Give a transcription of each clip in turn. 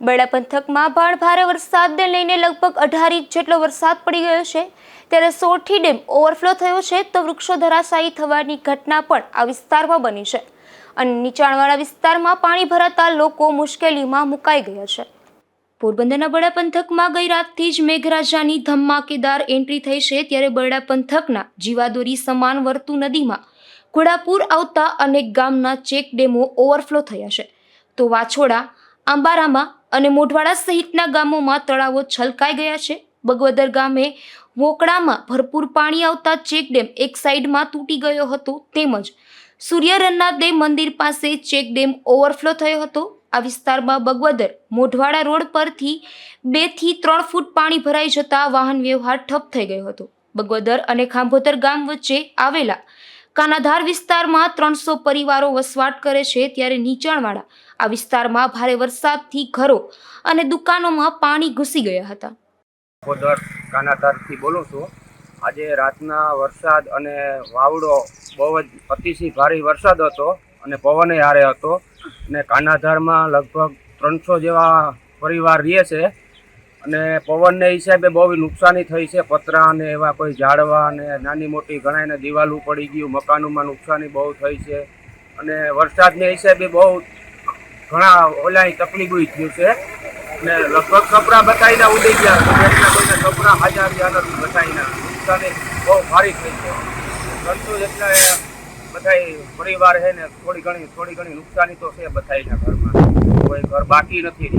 બરડા પંથકમાં પણ ભારે વરસાદને લઈને લગભગ અઢાર ઇંચ જેટલો વરસાદ પડી ગયો છે. ત્યારે સોરઠી ડેમ ઓવરફ્લો થયો છે તો વૃક્ષો ધરાશાયી થવાની ઘટના પણ આ વિસ્તારમાં બની છે. અને નીચાણવાળા વિસ્તારમાં પાણી ભરાતા લોકો મુશ્કેલીમાં મુકાઈ ગયા છે. પોરબંદરના બરડા પંથકમાં ગઈ રાતથી જ મેઘરાજાની ધમાકેદાર એન્ટ્રી થઈ છે ત્યારે બરડા પંથકના જીવાદોરી સમાન વર્તુ નદીમાં ઘોડાપુર આવતા અનેક ગામના ચેક ડેમો ઓવરફ્લો થયા છે. તો વાછોડા, આંબારામાં અને મોઢવાડા સહિતના ગામોમાં તળાવો છલકાઈ ગયા છે. બગવદર ગામે વોકડામાં ભરપૂર પાણી આવતા ચેક ડેમ એક સાઈડમાં તૂટી ગયો હતો તેમજ સૂર્યરન્ના દેવ મંદિર પાસે ચેક ડેમ ઓવરફ્લો થયો હતો. આ વિસ્તારમાં બગવદર મોઢવાડા રોડ પરથી બેથી ત્રણ ફૂટ પાણી ભરાઈ જતા વાહન વ્યવહાર ઠપ થઈ ગયો હતો. બગવદર અને ખાંભોતર ગામ વચ્ચે આવેલા કાનાધાર વિસ્તારમાં ત્રણસો પરિવારો વસવાટ કરે છે ત્યારે નીચાણવાળા આ વિસ્તારમાં ભારે વરસાદથી ઘરો અને દુકાનોમાં પાણી ઘૂસી ગયા હતા. ખોદર કાનાતારથી બોલું છું. આજે રાતના વરસાદ અને વાવડો બહુ જ અતિશય ભારે વરસાદ હતો અને પવને હારે હતો. અને કાનાધારમાં લગભગ ત્રણસો જેવા પરિવાર રહે છે. અને પવનને હિસાબે બહુ નુકસાની થઈ છે. પતરા અને એવા કોઈ ઝાડવા અને નાની મોટી ઘણાને દિવાલું પડી ગયું, મકાનોમાં નુકસાની બહુ થઈ છે. અને વરસાદને હિસાબે બહુ ઘણા ઓલાની તકલીફ થયું છે. ને લગભગ કપડાં બતાવીને ઉડી ગયા. કોઈને કપડાં હાજર નથી બતાવીને. નુકસાની બહુ ભારી થઈ છે. પરંતુ એટલે બધાય પરિવાર છે ને થોડી ઘણી થોડી ઘણી નુકસાની તો છે બધાયના ઘરમાં. કોઈ ઘર બાકી નથી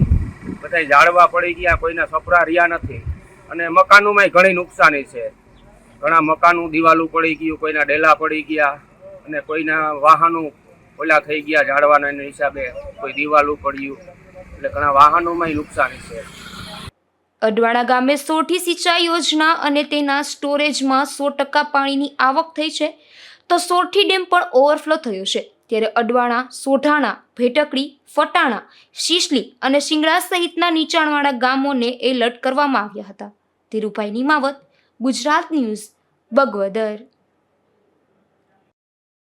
બધાય ઝાડવા પડી ગયા, કોઈના સપરા રહ્યા નથી. અને મકાનોમાંય ઘણી નુકસાની છે. ઘણા મકાનો દિવાલું પડી ગયું, કોઈના ડેલા પડી ગયા, અને કોઈના વાહનો ઓલા થઈ ગયા ઝાડવાના હિસાબે કોઈ દિવાલું પડ્યું. એટલે ઘણા વાહનોમાંય નુકસાની છે. અડવાણા ગામે સોઠી સિંચાઈ યોજના અને તેના સ્ટોરેજમાં સો ટકા પાણીની આવક થઈ છે. તો સોઠી ડેમ પણ ઓવરફ્લો થયો છે. ત્યારે અડવાણા, સોઢાણા, ભેટકડી, ફટાણા, શીશલી અને શિંગડા સહિતના નીચાણવાળા ગામોને એલર્ટ કરવામાં આવ્યા હતા. ધીરુભાઈ નિમાવત ગુજરાત ન્યૂઝ, બગવદર.